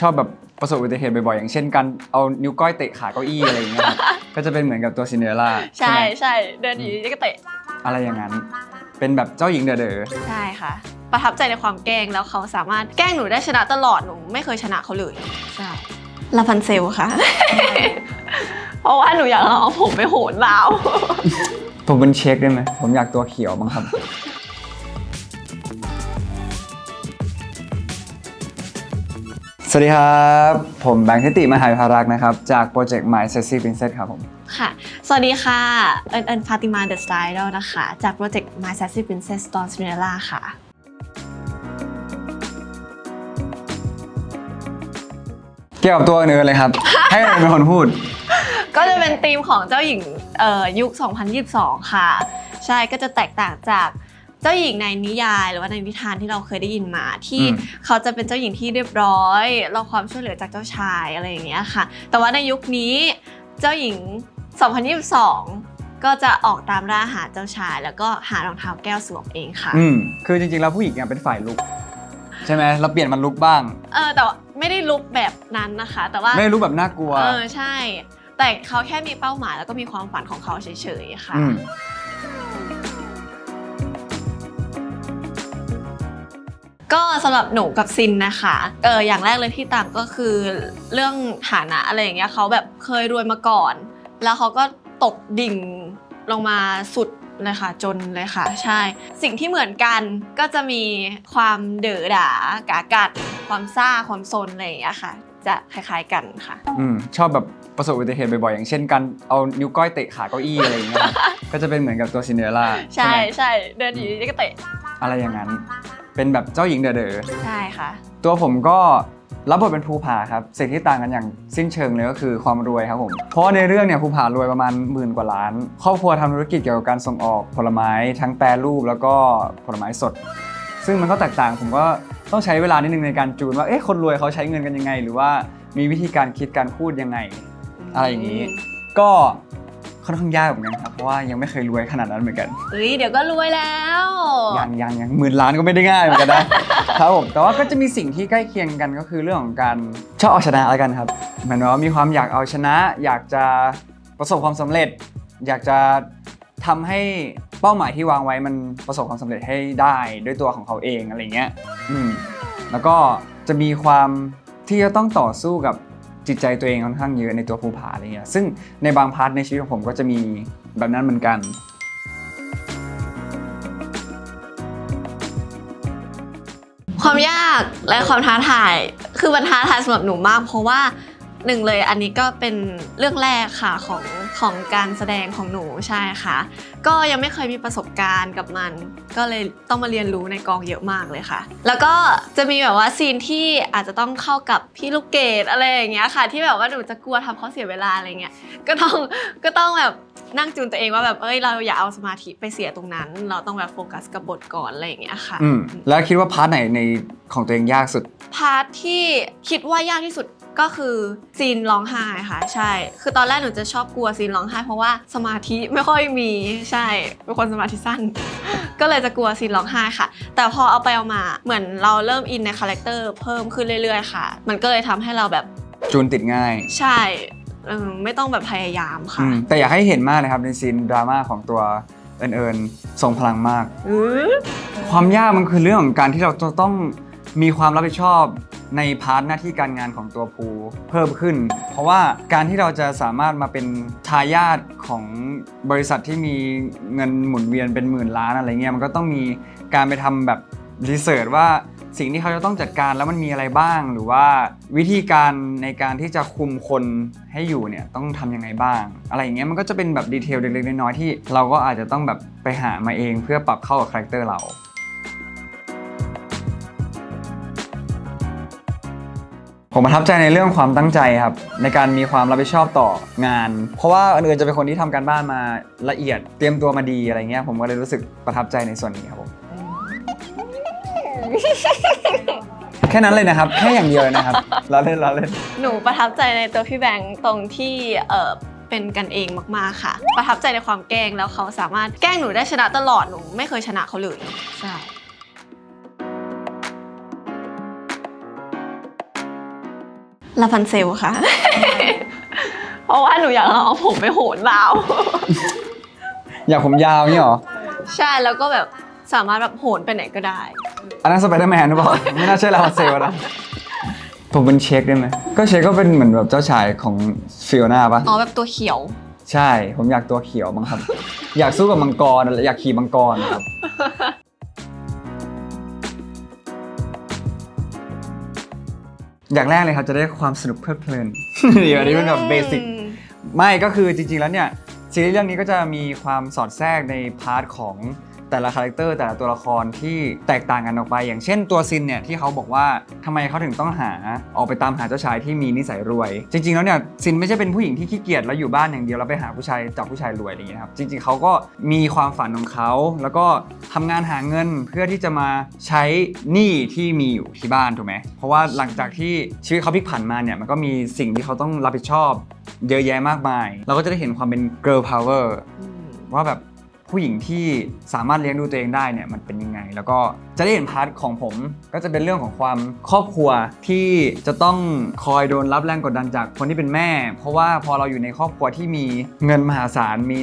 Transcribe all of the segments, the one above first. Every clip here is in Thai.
ชอบแบบประสบอุบัติเหตุบ่อยๆ อย่างเช่นการเอานิ้วก้อยเตะขาเก้าอี้อะไรอย่างเงี้ยครับ ก็จะเป็นเหมือนกับตัวซินเดอเรลล่าใช่ไหมใช่เดินอยู่ดีๆก็เตะ อะไรอย่างนั้น เป็นแบบเจ้าหญิงเด๋อใช่ค่ะ ประทับใจในความแกล้งแล้วเขาสามารถแกล้งหนูได้ชนะตลอดหนูไม่เคยชนะเขาเลยใช่ลาพันเซลค่ะ เพราะว่าหนูอยากเอาผมไปโหนราวๆผมเป็นเช็คได้ไหมผมอยากตัวเขียวบ้างครับ สวัสดีครับ ผมแบงค์ทิติมหาวิภารักษ์นะครับ จากโปรเจกต์ My Sexy Princess ครับผม ค่ะ สวัสดีค่ะ เอิญเอิญฟาติมาเดอะสไตล์นะคะ จากโปรเจกต์ My Sassy Princess Dawn Cinderella ค่ะ เกี่ยวกับตัวอื่นๆเลยครับ ให้เอิญเป็นคนพูด ก็จะเป็นธีมของเจ้าหญิงเอ่อยุค 2022 ค่ะ ใช่ก็จะแตกต่างจาก เจ้าหญิงในนิยายหรือว่าในนิทานที่เราเคยได้ยินมาที่อืมเขาจะเป็นเจ้าหญิงที่เรียบร้อยรอความช่วยเหลือจากเจ้าชายอะไรอย่างเงี้ยค่ะ แต่ว่าในยุคนี้เจ้าหญิง 2022 ก็จะออกตามล่าหาเจ้าชาย แล้วก็หารองเท้าแก้วสวมเองค่ะ อืมคือจริงๆแล้วผู้หญิงเนี่ยเป็นฝ่ายลุก ใช่ไหมเราเปลี่ยนมันลุกบ้าง เออแต่ว่าไม่ได้ลุกแบบนั้นนะคะ แต่ว่าไม่ได้ลุกแบบน่ากลัว เออใช่ แต่เขาแค่มีเป้าหมายแล้วก็มีความฝันของเขาเฉยๆค่ะ อืม สำหรับหนูกับซินนะคะเอออย่างแรกเลยที่ต่างก็คือเรื่องฐานะอะไรอย่างเงี้ยเขาแบบเคยรวยมาก่อน แล้วเขาก็ตกดิ่งลงมาสุดเลยค่ะจนเลยค่ะ ใช่ สิ่งที่เหมือนกันก็จะมีความเด๋อด่ากากัด ความซ่าความซนอะไรอย่างเงี้ยค่ะ จะคล้ายๆกันค่ะ อืมชอบแบบประสบอุบัติเหตุบ่อยๆอย่างเช่นการเอานิ้วก้อยเตะขาเก้าอี้อะไรอย่างเงี้ยครับ ก็จะเป็นเหมือนกับตัวซินเดอเรลล่าใช่ไหมใช่เดินอยู่ดีๆก็เตะ อะไรอย่างนั้น เป็นแบบเจ้าหญิงเด๋อใช่ค่ะ ๆตัวผมก็รับบทเป็นภูผาครับสิ่งที่ต่างกันอย่างสิ้นเชิงเลยก็คือความรวยครับผมเพราะว่าในเรื่องเนี่ยภูผารวยประมาณหมื่นกว่าล้าน ครอบครัวทำธุรกิจเกี่ยวกับการส่งออกผลไม้ทั้งแปรรูปแล้วก็ผลไม้สด ซึ่งมันก็แตกต่างผมก็ต้องใช้เวลานิดนึงในการจูนว่าเอ๊ะคนรวยเขาใช้เงินกันยังไง หรือว่ามีวิธีการคิดการพูดยังไง อะไรอย่างนี้ ก็ ค่อนข้างยากเหมือนกันครับเพราะว่ายังไม่เคยรวยขนาดนั้นเหมือนกันเฮ้ยเดี๋ยวก็รวยแล้วยังยังยังหมื่นล้านก็ไม่ได้ง่ายเหมือนกันนะครับผมแต่ว่าก็จะมีสิ่งที่ใกล้เคียงกันก็คือเรื่องของการชอบเอาชนะแล้วกันครับเหมือนว่ามีความอยากเอาชนะ อยากจะประสบความสำเร็จ อยากจะทำให้เป้าหมายที่วางไว้มันประสบความสำเร็จให้ได้ด้วยตัวของเขาเองอะไรเงี้ยอืมแล้วก็จะมีความที่จะต้องต่อสู้กับ จิตใจตัวเองค่อนข้างเยอะในตัวภูผาอะไรเงี้ยซึ่งในบางพาร์ทในชีวิตของผมก็จะมีแบบนั้นเหมือนกัน ความยากและความท้าทายคือมันท้าทายสำหรับหนูมาก เพราะว่า หนึ่งเลยอันนี้ก็เป็นเรื่องแรกค่ะของของการแสดงของหนูใช่ค่ะ ก็ยังไม่เคยมีประสบการณ์กับมัน ก็เลยต้องมาเรียนรู้ในกองเยอะมากเลยค่ะ แล้วก็จะมีแบบว่าซีนที่อาจจะต้องเข้ากับพี่ลูกเกดอะไรอย่างเงี้ยค่ะ ที่แบบว่าหนูจะกลัวทำเขาเสียเวลาอะไรเงี้ยก็ต้องก็ต้องแบบนั่งจูนตัวเองว่าแบบเอ้ยเราอย่าเอาสมาธิไปเสียตรงนั้น เราต้องแบบโฟกัสกับบทก่อนอะไรอย่างเงี้ยค่ะอืมแล้วคิดว่าพาร์ทไหนในของตัวเองยากสุดพาร์ทที่คิดว่ายากที่สุด ก็คือซีนร้องไห้ค่ะ ใช่ คือตอนแรกหนูจะชอบกลัวซีนร้องไห้เพราะว่าสมาธิไม่ค่อยมีใช่เป็นคนสมาธิสั้น ก็เลยจะกลัวซีนร้องไห้ค่ะ แต่พอเอาไปเอามาเหมือนเราเริ่มอินในคาแรคเตอร์เพิ่มขึ้นเรื่อยๆค่ะ มันก็เลยทำให้เราแบบจูนติดง่ายใช่เออไม่ต้องแบบพยายามอืค่ะมแต่อยากให้เห็นมากเลยครับในซีนดราม่าของตัวเอิญเอิญทรงพลังมาก อื้อความยากมันคือเรื่องของการที่เราจะต้องมีความรับผิดชอบ ในพาร์ทหน้าที่การงานของตัวภูเพิ่มขึ้น เพราะว่าการที่เราจะสามารถมาเป็นทายาทของบริษัทที่มีเงินหมุนเวียนเป็นหมื่นล้านอะไรเงี้ยมันก็ต้องมีการไปทำแบบรีเสิร์ชว่าสิ่งที่เขาจะต้องจัดการแล้วมันมีอะไรบ้าง หรือว่าวิธีการในการที่จะคุมคนให้อยู่เนี่ยต้องทำยังไงบ้าง อะไรอย่างเงี้ยมันก็จะเป็นแบบดีเทลเล็กๆน้อยๆที่เราก็อาจจะต้องแบบไปหามาเองเพื่อปรับเข้ากับคาแรคเตอร์เรา ผมประทับใจในเรื่องความตั้งใจครับ ในการมีความรับผิดชอบต่องาน เพราะว่าอันอื่นจะเป็นคนที่ทำการบ้านมาละเอียดเตรียมตัวมาดีอะไรเงี้ยผมก็เลยรู้สึกประทับใจในส่วนนี้ครับผมแค่นั้นเลยนะครับ แค่อย่างเดียวเลยนะครับเราเล่นเราเล่นหนูประทับใจในตัวพี่แบงค์ตรงที่เออเป็นกันเองมากๆค่ะ ประทับใจในความแกล้งแล้วเขาสามารถแกล้งหนูได้ชนะตลอดหนูไม่เคยชนะเขาเลยใช่ ลาพันเซลค่ะ เพราะว่าหนูอยากเอาผมไปโหนดาว อยากผมยาวนี่หรอ ใช่แล้วก็แบบสามารถแบบโหนไปไหนก็ได้ อันนั้นสไปเดอร์แมนหรือเปล่า ไม่น่าใช่ลาเซลนะผมเป็นเช็คได้ไหม ก็เช็คก็เป็นเหมือนแบบเจ้าชายของฟิโอนาปะอ๋อแบบตัวเขียว ใช่ ผมอยากตัวเขียวบ้างครับ อยากสู้กับมังกร อยากขี่มังกรครับ อย่างแรกเลยครับจะได้ความสนุกเพลิดเพลินเดี๋ยวอันนี้เป็นแบบเบสิกไม่ก็คือจริงๆแล้วเนี่ยซีรีส์เรื่องนี้ก็จะมีความสอดแทรกในพาร์ทของ แต่ละคาแรคเตอร์แต่ละตัวละครที่แตกต่างกันออกไป อย่างเช่นตัวซินเนี่ยที่เขาบอกว่าทำไมเขาถึงต้องหาออกไปตามหาเจ้าชายที่มีนิสัยรวย จริง ๆ แล้วเนี่ยซินไม่ใช่เป็นผู้หญิงที่ขี้เกียจแล้วอยู่บ้านอย่างเดียวแล้วไปหาผู้ชายจับผู้ชายรวยอะไรอย่างเงี้ยครับจริง ๆเขาก็มีความฝันของเขาแล้วก็ทำงานหาเงินเพื่อที่จะมาใช้หนี้ที่มีอยู่ที่บ้านถูกไหมเพราะว่าหลังจากที่ชีวิตเขาพลิกผันมาเนี่ยมันก็มีสิ่งที่เขาต้องรับผิดชอบ เยอะแยะมากมาย เราก็จะได้เห็นความเป็น girl power ว่าแบบ ผู้หญิงที่สามารถเลี้ยงดูตัวเองได้เนี่ยมันเป็นยังไง แล้วก็จะได้เห็นพาร์ทของผม ก็จะเป็นเรื่องของความครอบครัวที่จะต้องคอยโดนรับแรงกดดันจากคนที่เป็นแม่ เพราะว่าพอเราอยู่ในครอบครัวที่มีเงินมหาศาลมี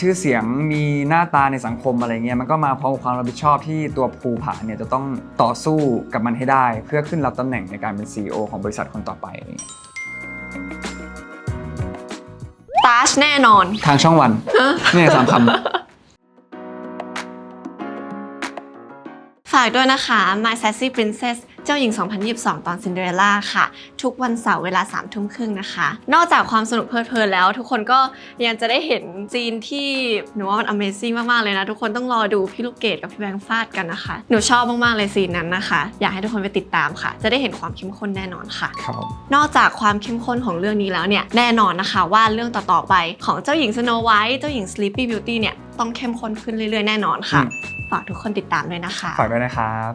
ชื่อเสียงมีหน้าตาในสังคมอะไรเงี้ยมันก็มาพร้อมกับความรับผิดชอบที่ตัวภูผาเนี่ยจะต้องต่อสู้กับมันให้ได้ เพื่อขึ้นรับตำแหน่งในการเป็น CEO ของบริษัทคนต่อไปอะไรเงี้ยตาชแน่นอน ทางช่องวันเนี่ยสามคำากด้วยนะคะ My Sassy Princess เจ้าหญิง 2022 ตอน Cinderella ค่ะ ทุกวันเสาร์เวลา3ทุ่มครึ่งนะคะ นอกจากความสนุกเพลิดเพลินแล้ว ทุกคนก็ยังจะได้เห็นซีนที่หนูว่ามัน Amazing มาก ๆ เลยนะ ทุกคนต้องรอดูพี่ลูกเกดกับพี่แบงค์ฟาดกันนะคะ หนูชอบมาก ๆ เลยซีนนั้นนะคะ อยากให้ทุกคนไปติดตามค่ะ จะได้เห็นความเข้มข้นแน่นอนค่ะ ครับผมนอกจากความเข้มข้นของเรื่องนี้แล้วเนี่ยแน่นอนนะคะว่าเรื่องต่อๆไปของเจ้าหญิงสโนไวท์เจ้าหญิง Sleepy Beauty เนี่ยต้องเข้มข้นขึ้นเรื่อยๆแน่นอนค่ะอืมฝากทุกคนติดตามด้วยนะคะ ฝากด้วยนะครับ